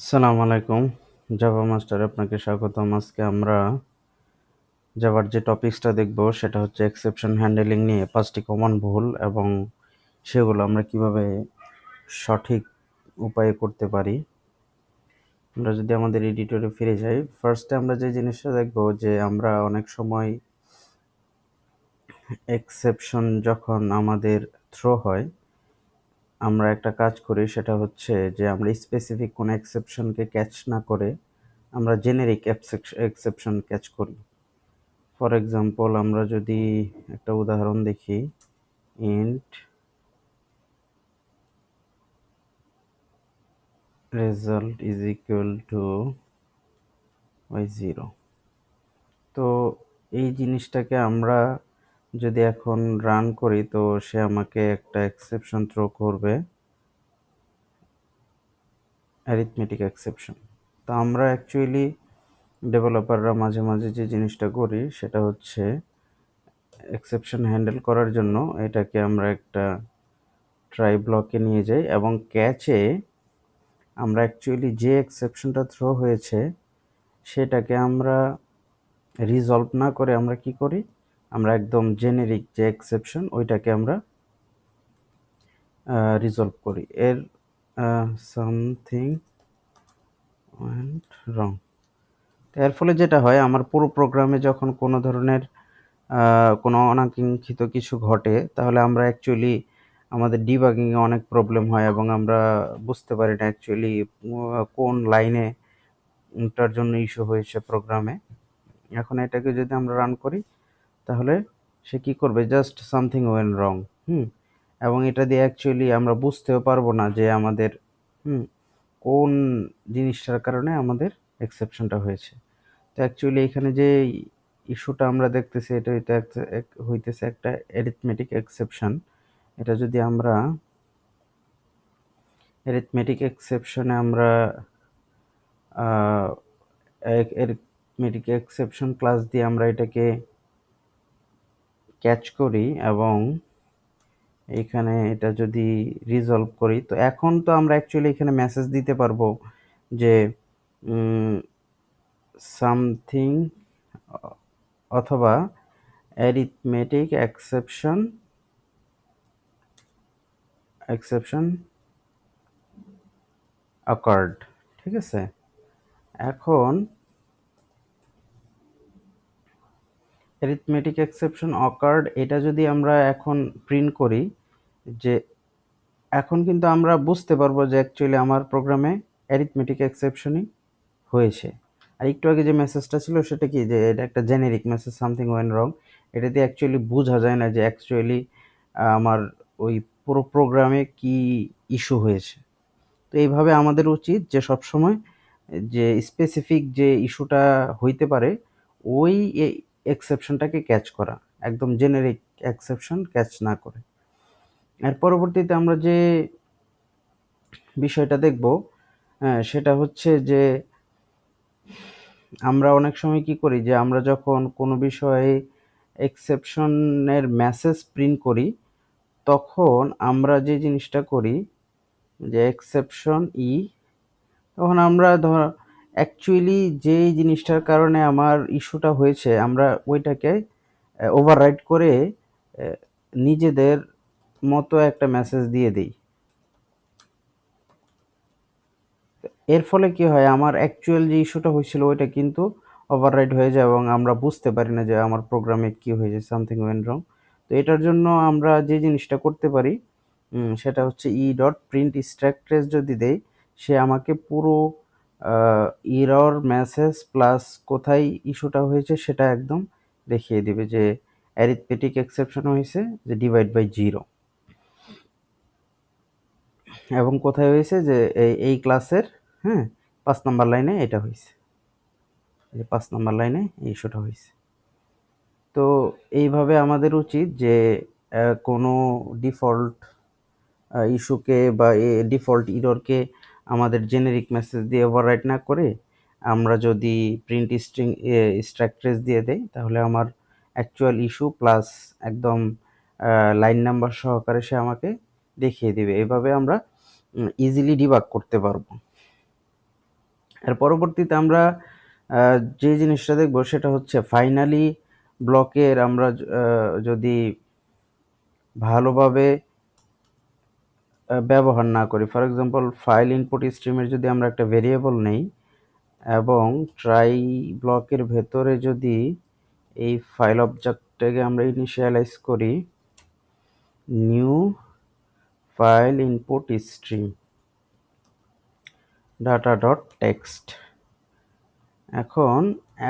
আসসালামু আলাইকুম Java master আপনাকে স্বাগতম। আজকে আমরা জাভার যে টপিকসটা দেখব, সেটা হচ্ছে এক্সেপশন হ্যান্ডেলিং নিয়ে পাঁচটি কমন ভুল এবং সেগুলো আমরা কীভাবে সঠিক উপায়ে করতে পারি। আমরা যদি আমাদের এডিটরে ফিরে যাই ফার্স্টে আমরা যে জিনিসটা দেখব, যে আমরা অনেক সময় এক্সেপশন যখন আমাদের থ্রো হয় আমরা একটা কাজ করি, সেটা হচ্ছে যে আমরা স্পেসিফিক কোনো এক্সেপশনকে ক্যাচ না করে আমরা জেনেরিক এক্সেপশন ক্যাচ করি। ফর এক্সাম্পল আমরা যদি একটা উদাহরণ দেখি int result is equal to Y zero তো এই জিনিসটাকে আমরা যদি এখন রান করি, তো সে আমাকে একটা এক্সেপশন থ্রো করবে। অ্যারিথমেটিক এক্সেপশন তো আমরা অ্যাকচুয়ালি ডেভেলপাররা মাঝে মাঝে যে জিনিসটা করি, সেটা হচ্ছে এক্সেপশন হ্যান্ডেল করার জন্য এটাকে আমরা একটা ট্রাই ব্লকে নিয়ে যাই এবং ক্যাচে আমরা অ্যাকচুয়ালি যে এক্সেপশনটা থ্রো হয়েছে, সেটাকে আমরা রিজলভ না করে আমরা কি করি? আমরা একদম জেনেরিক যে এক্সেপশন ওইটাকে আমরা রিজলভ করি। এর সামথিং রং এর ফলে যেটা হয়, আমার পুরো প্রোগ্রামে যখন কোনো ধরনের কোনো অনাকাঙ্ক্ষিত কিছু ঘটে, তাহলে আমরা অ্যাকচুয়ালি আমাদের ডিবাগিংয়ে অনেক প্রবলেম হয় এবং আমরা বুঝতে পারি না অ্যাকচুয়ালি কোন লাইনে তার জন্য ইস্যু হয়েছে প্রোগ্রামে এখন এটাকে যদি আমরা রান করি তাহলে সে কি করবে? Just something went wrong hmm? এবং এটা দিয়ে অ্যাকচুয়ালি আমরা বুঝতেও পারব না যে আমাদের, হুম, কোন জিনিসটার কারণে আমাদের এক্সেপশনটা হয়েছে। তো অ্যাকচুয়ালি এখানে যে ইস্যুটা আমরা দেখতেছি, এটা এটা হইতেছে একটা অ্যারিথমেটিক এক্সেপশন এটা যদি আমরা অ্যারিথমেটিক এক্সেপশনে আমরা অ্যারিথমেটিক এক্সেপশন ক্লাস দিয়ে আমরা এটাকে ক্যাচ করি এবং এখানে এটা যদি রিজলভ করি, তো এখন তো আমরা অ্যাকচুয়ালি এখানে মেসেজ দিতে পারব যে সামথিং অথবা অ্যারিথমেটিক এক্সেপশন এক্সেপশন অকার্ড ঠিক আছে? এখন অ্যারিথমেটিক এক্সেপশন অকার্ড এটা যদি আমরা এখন প্রিন্ট করি, যে এখন কিন্তু আমরা বুঝতে পারব যে অ্যাকচুয়ালি আমার প্রোগ্রামে অ্যারিথমেটিক এক্সেপশনই হয়েছে। আর একটু আগে যে মেসেজটা ছিল, সেটা কি? যে এটা একটা generic message something went wrong এটা দিয়ে অ্যাকচুয়ালি বোঝা যায় না যে অ্যাকচুয়ালি আমার ওই পুরো প্রোগ্রামে কি ইস্যু হয়েছে। তো এইভাবে আমাদের উচিত যে সবসময় যে স্পেসিফিক যে ইস্যুটা হইতে পারে, ওই এক্সেপশনটাকে ক্যাচ করা, একদম জেনেরিক এক্সেপশন ক্যাচ না করে। এর পরবর্তীতে আমরা যে বিষয়টা দেখব সেটা হচ্ছে যে আমরা অনেক সময় কি করি যে আমরা যখন কোনো বিষয়ে এক্সেপশনের মেসেজ প্রিন্ট করি, তখন আমরা যে জিনিসটা করি, যে এক্সেপশন ই তখন আমরা ধর অ্যাকচুয়ালি যেই জিনিসটার কারণে আমার ইস্যুটা হয়েছে, আমরা ওইটাকে ওভাররাইড করে নিজেদের মতো একটা মেসেজ দিয়ে দিই। এর ফলে কি হয়, আমার অ্যাকচুয়াল যে ইস্যুটা হয়েছিল, ওইটা কিন্তু ওভাররাইড হয়ে যায় এবং আমরা বুঝতে পারি না যে আমার প্রোগ্রামে কি হয়েছে সামথিং ওয়েন রং তো এটার জন্য আমরা যে জিনিসটা করতে পারি সেটা হচ্ছে ই ডট প্রিন্ট স্ট্রাকট্রেস যদি দেই, সে আমাকে পুরো ইরর মেসেজ প্লাস কোথায় ইস্যুটা হয়েছে সেটা একদম দেখিয়ে দিবে যে অ্যারিথমেটিক এক্সেপশন হয়েছে, যে ডিভাইড বাই জিরো এবং কোথায় হয়েছে যে এই ক্লাসের হ্যাঁ পাঁচ নাম্বার লাইনে এটা হয়েছে। যে পাঁচ নাম্বার লাইনে এই ইস্যুটা হয়েছে। তো এইভাবে আমাদের উচিত যে কোনো ডিফল্ট ইস্যুকে বা এ ডিফল্ট ইররকে আমাদের জেনেরিক মেসেজ দিয়ে ওভাররাইট না করে আমরা যদি প্রিন্ট স্ট্রিং স্ট্রাকচারেস দিয়ে দেই, তাহলে আমার অ্যাকচুয়াল ইস্যু প্লাস একদম লাইন নাম্বার সহকারে সে আমাকে দেখিয়ে দিবে। এভাবে আমরা ইজিলি ডিবাগ করতে পারব। এর পরবর্তীতে আমরা যে জিনিসটা দেখব সেটা হচ্ছে ফাইনালি ব্লকের আমরা যদি ভালোভাবে ব্যবহার না করি। ফর এক্সাম্পল ফাইল ইনপুট স্ট্রিমের যদি আমরা একটা ভেরিয়েবল নেই, এবং ট্রাই ব্লকের ভেতরে যদি এই ফাইল অবজেক্টটাকে আমরা ইনিশিয়ালাইজ করি new file input stream data dot text এখন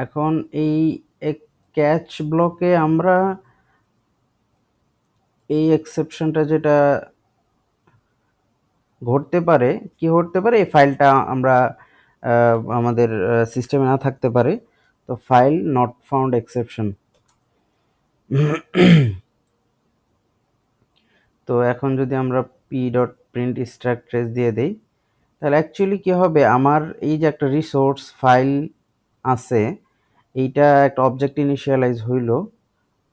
এখন এই ক্যাচ ব্লকে আমরা এই এক্সেপশনটা যেটা ঘটতে পারে, কি ঘটতে পারে, এই ফাইলটা আমরা আমাদের সিস্টেমে না থাকতে পারে। তো ফাইল নট ফাউন্ড এক্সেপশন তো এখন যদি আমরা পি ডট প্রিন্ট স্ট্রাকচার দিয়ে দেই, তাহলে অ্যাকচুয়ালি কি হবে? আমার এই যে একটা রিসোর্স ফাইল আছে, এইটা একটা অবজেক্ট ইনিশিয়ালাইজ হইল।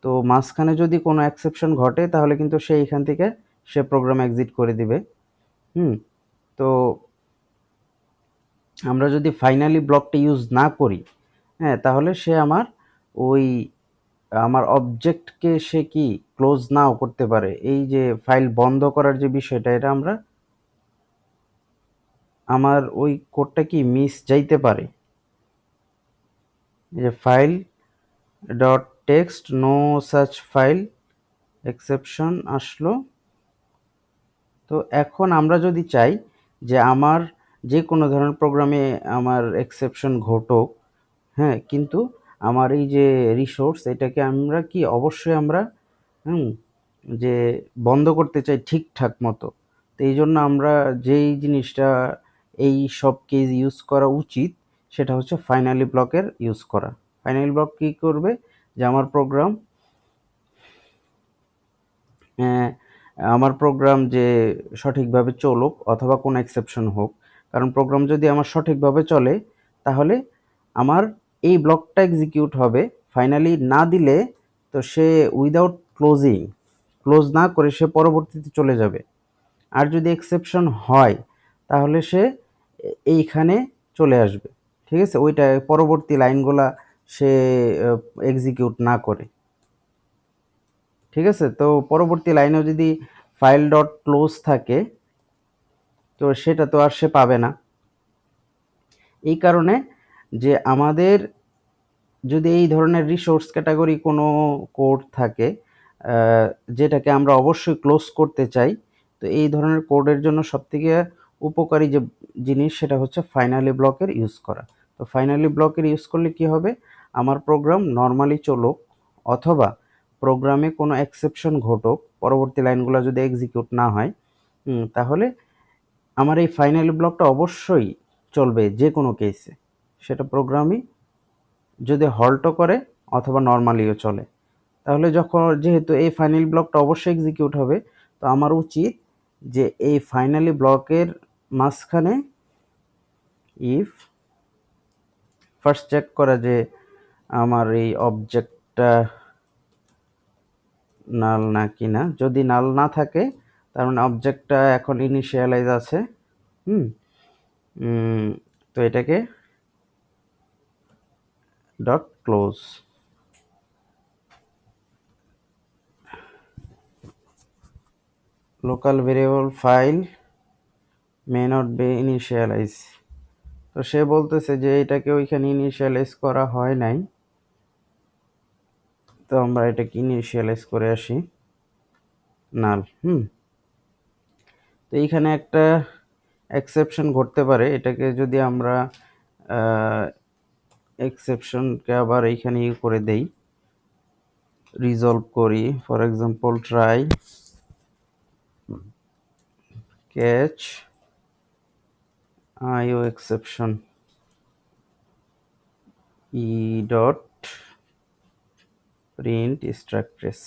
তো মাঝখানে যদি কোনো অ্যাকসেপশন ঘটে, তাহলে কিন্তু সে এখান থেকে সে প্রোগ্রাম এক্সিট করে দিবে। হুম। তো আমরা যদি ফাইনালি ব্লকটা ইউজ না করি হ্যাঁ তাহলে সে আমার ওই, আমার অবজেক্টকে সে কি ক্লোজ নাও করতে পারে? এই যে ফাইল বন্ধ করার যে বিষয়টা, এটা আমরা আমার ওই কোডটা কি মিস যাইতে পারে? যে file dot text no such file exception আসলো। তো এখন আমরা যদি চাই যে আমার যে কোনো ধরনের প্রোগ্রামে আমার এক্সেপশন ঘটুক হ্যাঁ কিন্তু আমার এই যে রিসোর্স এটাকে আমরা কি অবশ্যই আমরা, হুম, যে বন্ধ করতে চাই ঠিকঠাক মতো। তো এই জন্য আমরা যেই জিনিসটা এই সব কেস ইউজ করা উচিত, সেটা হচ্ছে ফাইনালি ব্লকের ইউজ করা। ফাইনালি ব্লক কী করবে? যে আমার প্রোগ্রাম আমার প্রোগ্রাম যে সঠিকভাবে চলুক অথবা কোনো এক্সেপশন হোক, কারণ প্রোগ্রাম যদি আমার সঠিকভাবে চলে, তাহলে আমার এই ব্লকটা এক্সিকিউট হবে। ফাইনালি না দিলে তো সে উইদাউট ক্লোজিং ক্লোজ না করে সে পরবর্তীতে চলে যাবে। আর যদি এক্সেপশন হয়, তাহলে সে এইখানে চলে আসবে। ঠিক আছে? ওইটা পরবর্তী লাইনগুলা সে এক্সিকিউট না করে। ঠিক আছে? তো পরবর্তী লাইনেও যদি ফাইল ডট ক্লোজ থাকে, তো সেটা তো আর সে পাবে না। এই কারণে যে আমাদের যদি এই ধরনের রিসোর্স ক্যাটাগরি কোনো কোড থাকে যেটাকে আমরা অবশ্যই ক্লোজ করতে চাই, তো এই ধরনের কোডের জন্য সবথেকে উপকারী যে জিনিস সেটা হচ্ছে ফাইনালি ব্লকের ইউজ করা। তো ফাইনালি ব্লকের ইউজ করলে কি হবে? আমার প্রোগ্রাম নর্মালি চলুক অথবা প্রোগ্রামে কোনো এক্সেপশন ঘটুক, পরবর্তী লাইনগুলো যদি এক্সিকিউট না হয় তাহলে আমার এই ফাইনালি ব্লকটা অবশ্যই চলবে যে কোনো কেসে সেটা প্রোগ্রামই যদি হল্টও করে অথবা নর্মালিও চলে। তাহলে যখন, যেহেতু এই ফাইনাল ব্লকটা অবশ্যই এক্সিকিউট হবে, তো আমার উচিত যে এই ফাইনালি ব্লকের মাঝখানে ইফ ফার্স্ট চেক করা যে আমার এই অবজেক্টটা নাল না কি না যদি নাল না থাকে, তার মানে অবজেক্টটা এখন ইনিশিয়ালাইজ আছে, হুম? তো এটাকে dot close local variable file may not be initialize তো সে বলতেছে যে এটাকে ওইখানে ইনিশিয়ালাইজ করা হয় নাই। তো আমরা এটাকে ইনিশিয়ালাইজ করে আসি? নাল, হুম। তো এইখানে একটা এক্সেপশন ঘটতে পারে। এটাকে যদি আমরা এক্সেপশনকে আবার এইখানে ইয়ে করে দেই রিজলভ করি। For example try catch IO exception e dot print structures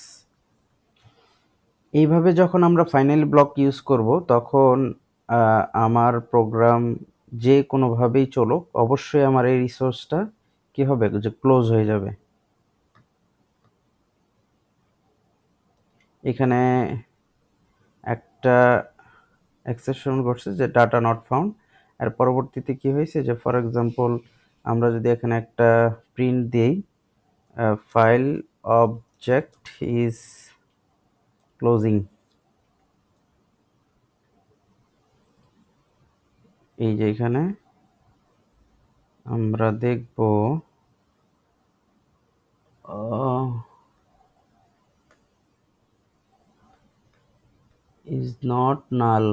এইভাবে যখন আমরা ফাইনাল ব্লক ইউজ করব, তখন আমার প্রোগ্রাম যে কোনোভাবেই চলুক, অবশ্যই আমার এই রিসোর্সটা কী হবে? যে ক্লোজ হয়ে যাবে। এখানে একটা এক্সেপশন ঘটছে যে ডাটা নট ফাউন্ড এর পরবর্তীতে কি হয়েছে? যে ফর এক্সাম্পল আমরা যদি এখানে একটা প্রিন্ট দিই ফাইল অবজেক্ট ইজ ক্লোজিং এই যে এখানে আমরা দেখব is not null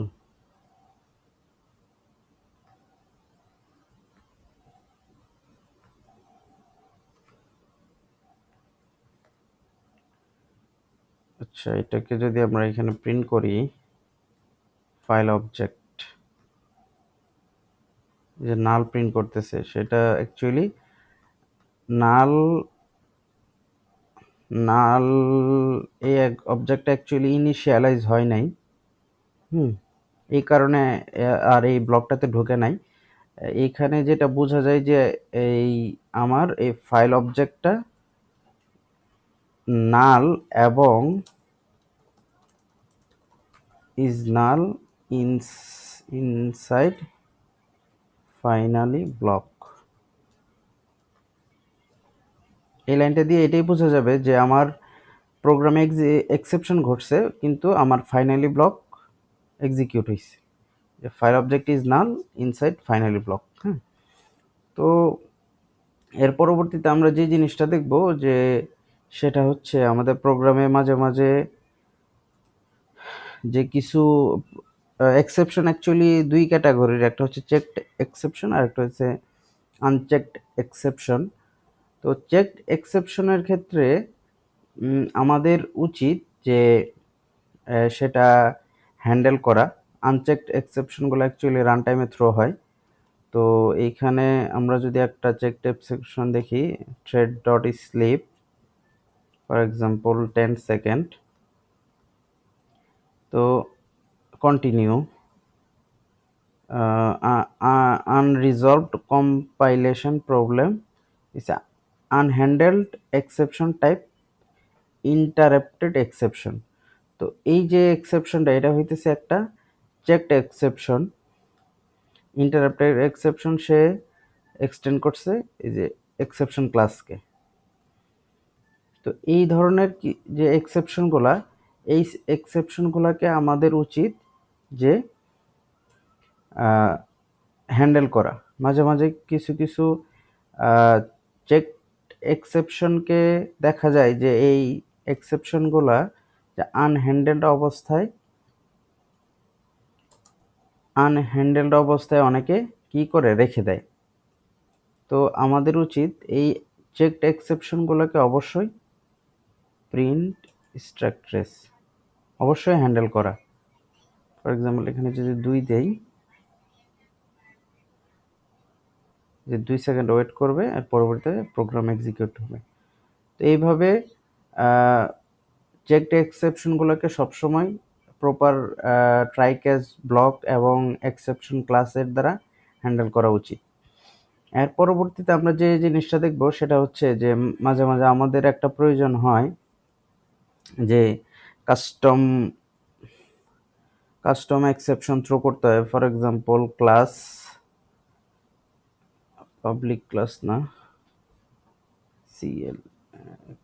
আচ্ছা এটাকে যদি আমরা এখানে প্রিন্ট করি ফাইল অবজেক্ট যে নাল প্রিন্ট করতেছে, সেটা অ্যাকচুয়ালি নাল নাল এই অবজেক্টটা অ্যাকচুয়ালি ইনিশিয়ালাইজ হয় নাই। হুম, এই কারণে, আর এই ব্লকটাতে ঢোকে নাই। এইখানে যেটা বোঝা যায় যে, এই আমার এই ফাইল অবজেক্টটা নাল এবং is null in inside finally block এই লাইনটা দিয়ে এটাই বোঝা যাবে যে আমার প্রোগ্রামে এক্সেপশন ঘটছে, কিন্তু আমার ফাইনালি ব্লক এক্সিকিউট হয়েছে যে file object is null inside finally block হ্যাঁ? তো এর পরবর্তীতে আমরা যে জিনিসটা দেখব যে সেটা হচ্ছে আমাদের প্রোগ্রামে মাঝে মাঝে যে কিছু এক্সেপশন অ্যাকচুয়ালি দুই ক্যাটাগরির একটা হচ্ছে চেকড এক্সেপশন আর একটা হচ্ছে আনচেকড এক্সেপশন তো চেকড এক্সেপশনের ক্ষেত্রে আমাদের উচিত যে সেটা হ্যান্ডেল করা। আনচেকড এক্সেপশনগুলো অ্যাকচুয়ালি রান টাইমে থ্রো হয়। তো এইখানে আমরা যদি একটা চেকড এক্সেপশন দেখি thread dot sleep for example ten second তো continue unresolved compilation problem is unhandled exception type interrupted exception তো এই যে এক্সেপশনটা এটা হইতেছে একটা চেকড এক্সেপশন ইন্টারাপ্টেড এক্সেপশন সে এক্সটেন্ড করছে এই যে এক্সেপশন ক্লাসকে তো এই ধরনের কি, যে এক্সেপশনগুলা এই এক্সেপশনগুলোকে আমাদের উচিত যে হ্যান্ডেল করা। মাঝে মাঝে কিছু কিছু চেক এক্সেপশনকে দেখা যায় যে, এই এক্সেপশনগুলা যে আনহ্যান্ডেলড অবস্থায় আনহ্যান্ডেলড অবস্থায় অনেকে কি করে রেখে দেয়। তো আমাদের উচিত এই চেকড এক্সেপশনগুলোকে অবশ্যই প্রিন্ট স্ট্রাকট্রেস অবশ্যই হ্যান্ডেল করা। ফর এক্সাম্পল, এখানে যদি দুই দেই, যে দুই সেকেন্ড ওয়েট করবে আর পরবর্তীতে প্রোগ্রাম এক্সিকিউট হবে। তো এইভাবে চেকড এক্সেপশনগুলোকে সবসময় প্রপার ট্রাই ক্যাচ ব্লক এবং এক্সেপশন ক্লাসের দ্বারা হ্যান্ডেল করা উচিত। এর পরবর্তীতে আমরা যে জিনিসটা দেখব, সেটা হচ্ছে যে মাঝে মাঝে আমাদের একটা প্রয়োজন হয় যে কাস্টম কাস্টম এক্সেপশন থ্রো করতে হয়। For example class public class না সিএল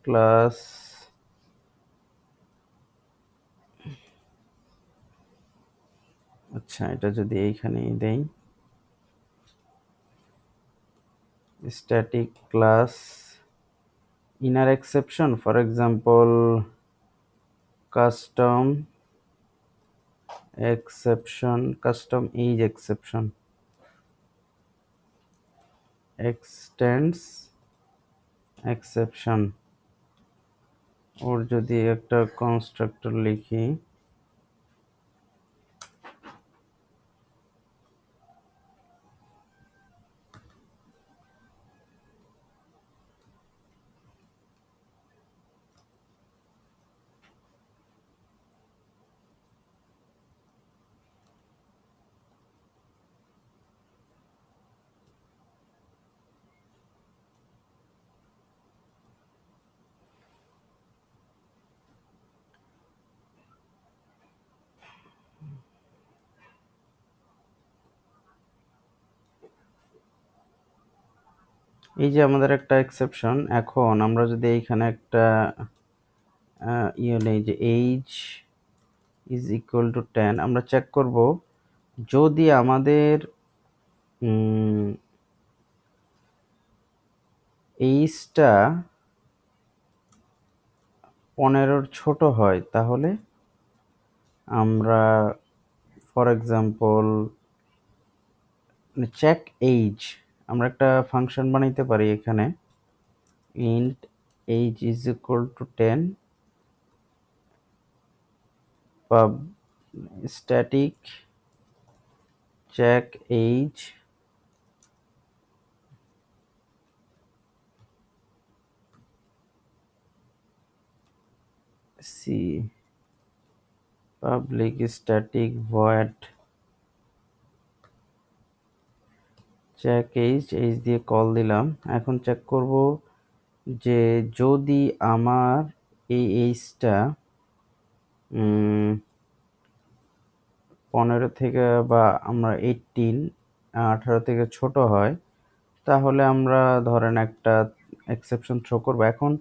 ক্লাস আচ্ছা এটা যদি এইখানেই দেই। Static class, inner exception, for example custom exception custom is exception extends exception ওর যদি একটা কনস্ট্রাক্টর লিখি এই যে আমাদের একটা এক্সেপশন এখন আমরা যদি এইখানে একটা ইয়ে নেই যে age is equal to ten আমরা চেক করব, যদি আমাদের এইজটা পনেরোর ছোট হয়, তাহলে আমরা ফর এক্সাম্পল চেক এইজ আমরা একটা ফাংশন বানাইতে পারি এখানে int age is equal to ten pub static check age see public static void check age age দিয়ে কল দিলাম। এখন চেক করব যে যদি আমার এই এইজটা পনেরো থেকে বা আমরা এইটিন আঠারো থেকে ছোট হয়, তাহলে আমরা ধরেন একটা এক্সেপশন থ্রো করব। এখন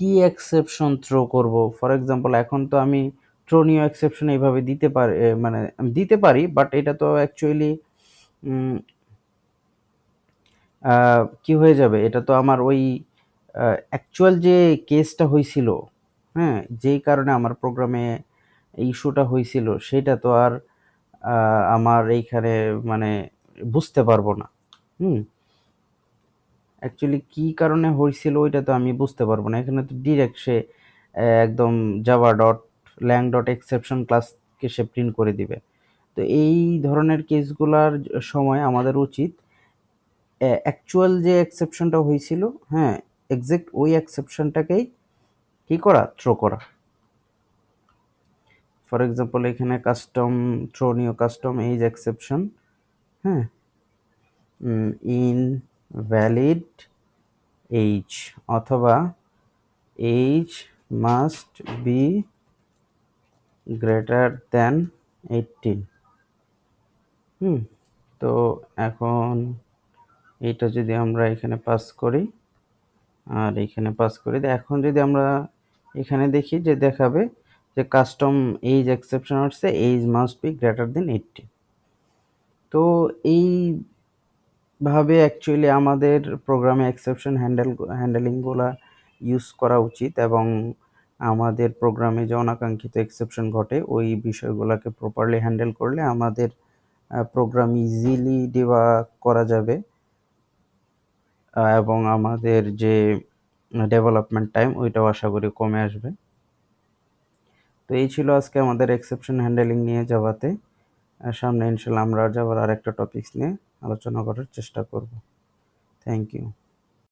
কি এক্সেপশন থ্রো করব? ফর এক্সাম্পল এখন তো আমি ট্রোনিও এক্সেপশন এইভাবে দিতে পারি মানে দিতে পারি বাট এটা তো অ্যাকচুয়ালি কি হয়ে যাবে? এটা তো আমার ওই অ্যাকচুয়াল যে কেসটা হয়েছিল হ্যাঁ যেই কারণে আমার প্রোগ্রামে ইস্যুটা হয়েছিল সেটা তো আর আমার এইখানে মানে বুঝতে পারব না। হুম? অ্যাকচুয়ালি কী কারণে হয়েছিল ওইটা তো আমি বুঝতে পারব না। এখানে তো ডিরেক্ট সে একদম Java dot lang dot exception ক্লাসকে সে প্রিন্ট করে দিবে। তো এই ধরনের কেসগুলার সময় আমাদের উচিত অ্যাকচুয়াল যে এক্সেপশনটা হয়েছিল হ্যাঁ এক্সাক্ট ওই এক্সেপশনটাকেই কী করা? থ্রো করা। ফর এক্সাম্পল এখানে custom throw new custom age exception হ্যাঁ ইন ভ্যালিড এইজ অথবা age must be greater than eighteen hmm, তো এখন এইটা যদি আমরা এখানে পাস করি, আর এখানে পাস করি এখন যদি আমরা এখানে দেখি যে দেখাবে যে কাস্টম এইজ এক্সেপশন হচ্ছে age must be greater than eighty তো এইভাবে অ্যাকচুয়ালি আমাদের প্রোগ্রামে এক্সেপশন হ্যান্ডেল হ্যান্ডেলিংগুলো ইউজ করা উচিত এবং আমাদের প্রোগ্রামে যে অনাকাঙ্ক্ষিত এক্সেপশন ঘটে, ওই বিষয়গুলোকে প্রপারলি হ্যান্ডেল করলে আমাদের প্রোগ্রাম ইজিলি ডিবা করা যাবে। এবং আমাদের যে ডেভেলপমেন্ট টাইম ওইটাও আশা করি কমে আসবে। তো এই ছিল আজকে আমাদের এক্সেপশন হ্যান্ডেলিং নিয়ে যাওয়াতে। সামনে ইনশাল্লাহ আমরা যাওয়ার আরেকটা টপিক্স নিয়ে আলোচনা করার চেষ্টা করব। Thank you